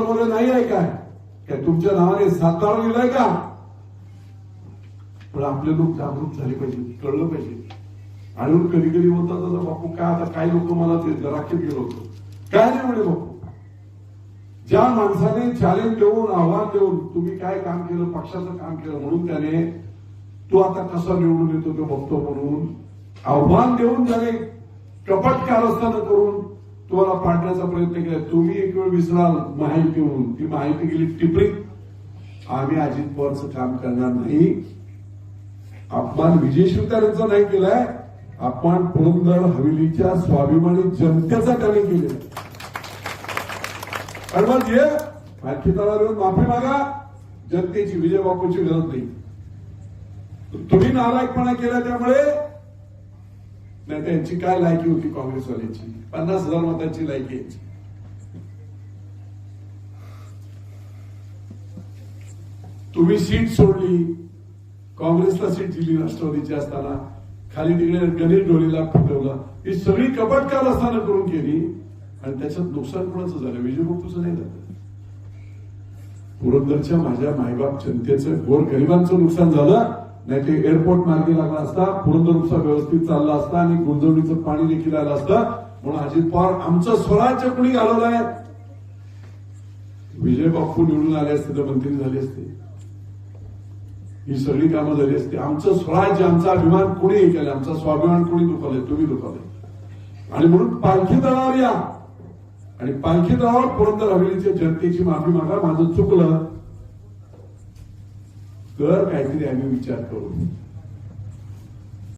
मध्ये नाही आहे काय काय तुमच्या नावाने सातबारा लिहिलाय का? पण आपले लोक जागरूक झाले पाहिजे कळलं पाहिजे. आणि कधी कधी होता आता बापू काय आता काही लोक मला ते राखेत गेलो होतो. काय नाही म्हणे बापू. ज्या माणसाने चॅलेंज देऊन आव्हान देऊन तुम्ही काय काम केलं पक्षाचं काम केलं म्हणून त्याने तो आता कसा निवडून येतो तो बघतो म्हणून आव्हान देऊन त्याने कपट कारस्थानं करून तुम्हाला पाडण्याचा प्रयत्न केला. तुम्ही एक वेळ विसराल माहिती देऊन ती माहिती गेली टिपरीत. आम्ही अजित पवारचं काम करणार नाही. अपमान विजय शिवतारेंचा नाही केलाय. अपमान पुरंदर हवेलीच्या स्वाभिमानी जनतेचा त्याने केलेला आहे. आणि मग ये आणखी तळावर माफी मागा. जनतेची विजय बापूची गरज नाही. तुम्ही नालायकपणा केला त्यामुळे नाही त्यांची काय लायकी होती काँग्रेसवाल्याची? पन्नास हजार मतांची लायकी यांची तुम्ही सीट सोडली काँग्रेसला सीट दिली राष्ट्रवादीची असताना खाली तिकडे गणेश डोळीला फुटवलं. ही सगळी कपट काल असताना करून केली आणि त्याच्यात नुकसान कोणाचं झालं? विजय बापूचं नाही झालं. पुरंदरच्या माझ्या मायबाप जनतेचं गोर गरिबांचं नुकसान झालं नाही ते एअरपोर्ट मार्गी लागला असता पुरंदर व्यवस्थित चालला असता आणि गुंजवणीचं पाणी देखील आलं असतं. म्हणून अजित पवार आमचं स्वराज्य कुणी घालवलंय विजय बाप्पू निवडून आले असते तर मंत्री झाले असते. ही सगळी कामं झाली असते. आमचं स्वराज्य आमचा अभिमान कोणी हे केलं? आमचा स्वाभिमान कोणी दुखावलंय? तुम्ही दुखावलंय. आणि म्हणून पालखी तळावर या. आणि पालखी तळावर पुरंदर हवेलीच्या जनतेची माफी मागा. माझं चुकलं. तर काहीतरी आम्ही विचार करू.